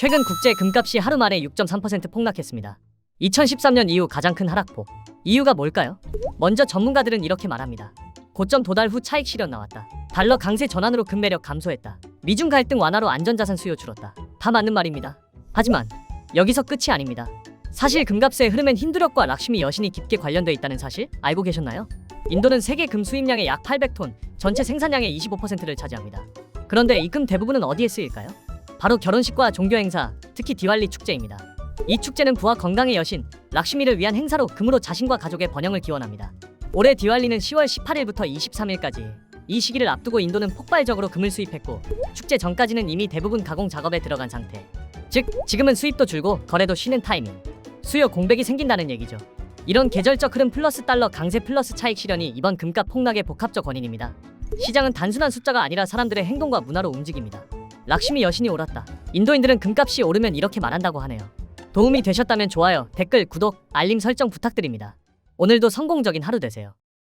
최근 국제 금값이 하루 만에 6.3% 폭락했습니다. 2013년 이후 가장 큰 하락폭. 이유가 뭘까요? 먼저 전문가들은 이렇게 말합니다. 고점 도달 후 차익 실현 나왔다. 달러 강세 전환으로 금 매력 감소했다. 미중 갈등 완화로 안전자산 수요 줄었다. 다 맞는 말입니다. 하지만 여기서 끝이 아닙니다. 사실 금값의 흐름엔 힌두력과 락시미 여신이 깊게 관련돼 있다는 사실 알고 계셨나요? 인도는 세계 금 수입량의 약 800톤, 전체 생산량의 25%를 차지합니다. 그런데 이 금 대부분은 어디에 쓰일까요? 바로 결혼식과 종교 행사, 특히 디왈리 축제입니다. 이 축제는 부와 건강의 여신 락시미를 위한 행사로 금으로 자신과 가족의 번영을 기원합니다. 올해 디왈리는 10월 18일부터 23일까지. 이 시기를 앞두고 인도는 폭발적으로 금을 수입했고 축제 전까지는 이미 대부분 가공 작업에 들어간 상태. 즉 지금은 수입도 줄고 거래도 쉬는 타이밍. 수요 공백이 생긴다는 얘기죠. 이런 계절적 흐름 플러스 달러 강세 플러스 차익 실현이 이번 금값 폭락의 복합적 원인입니다. 시장은 단순한 숫자가 아니라 사람들의 행동과 문화로 움직입니다. 락시미 여신이 옳았다. 인도인들은 금값이 오르면 이렇게 말한다고 하네요. 도움이 되셨다면 좋아요, 댓글, 구독, 알림 설정 부탁드립니다. 오늘도 성공적인 하루 되세요.